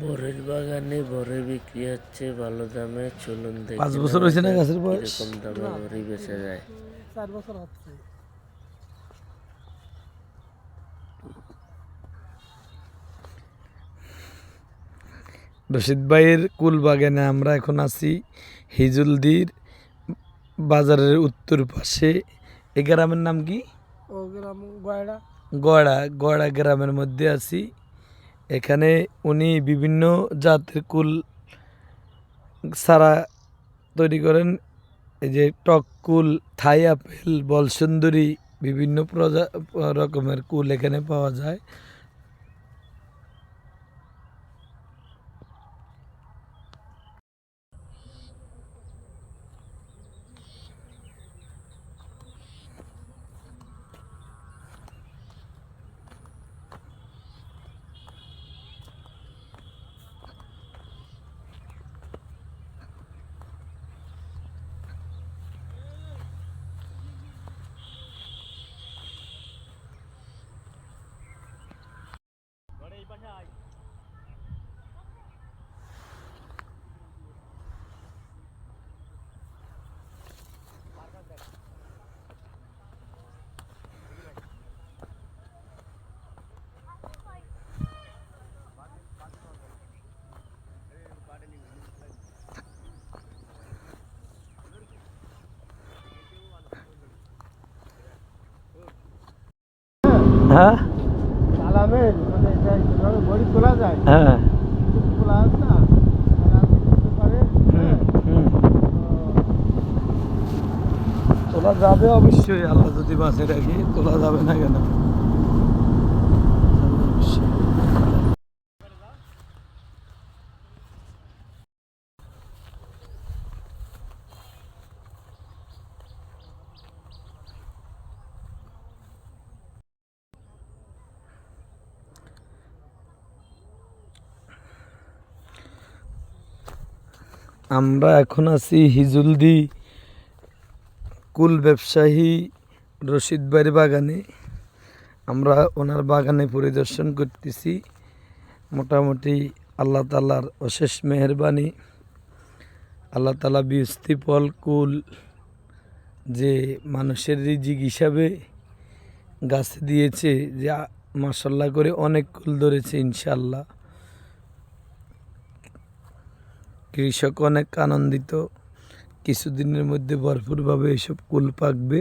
বরের বাগানে বরে বিক্রি হচ্ছে ভালো দামে চলুন দেখে পাঁচ বছর হয়েছে না গাছের বয়স? কীরকম দামে বড়ি বেচা যায়। চার বছর হচ্ছে। রশিদ ভাইয়ের কুল বাগানে আমরা এখন আছি হিজুলদির বাজারের উত্তর পাশে। এই গ্রামের নাম কি? ও গ্রাম গয়ড়া। গড়া গড়া গ্রামের মধ্যে আছি। এখানে উনি বিভিন্ন জাতের কুল সারা তৈরি করেন। এই যে টক কুল, থাই আপেল, বলসুন্দরী, বিভিন্ন প্রজা, রকমের কুল এখানে পাওয়া যায়। হ্যাঁ। চালাবেন মানে বড়ি তোলা যায়? হ্যাঁ। তোলা না। তোলা যাবে অবশ্যই আল্লাহ যদি বাঁচে রাখি তোলা যাবে না কেন? আমরা এখন আছি হিজুলদি কুল ব্যবসায়ী রশিদ ভাইয়ের বাগানে। আমরা ওনার বাগানে পরিদর্শন করতেছি। মোটামুটি আল্লাহ তালার অশেষ মেহরবানি। আল্লাহ তালা বিস্তি ফল কুল যে মানুষের রিজিক হিসাবে গাছ দিয়েছে, যে মাসাল্লাহ করে অনেক কুল ধরেছে ইনশাল্লাহ কৃষক অনেক আনন্দিত। কিছুদিনের মধ্যে ভরপুরভাবে এসব কুল পাকবে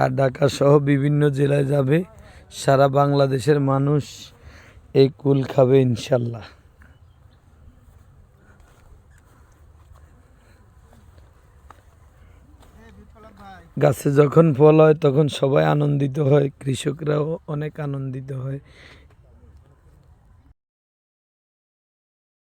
আর ঢাকা সহ বিভিন্ন জেলায় যাবে সারা বাংলাদেশের মানুষ এই কুল খাবে ইনশাল্লাহ। গাছে যখন ফল হয় তখন সবাই আনন্দিত হয়, কৃষকরাও অনেক আনন্দিত হয়।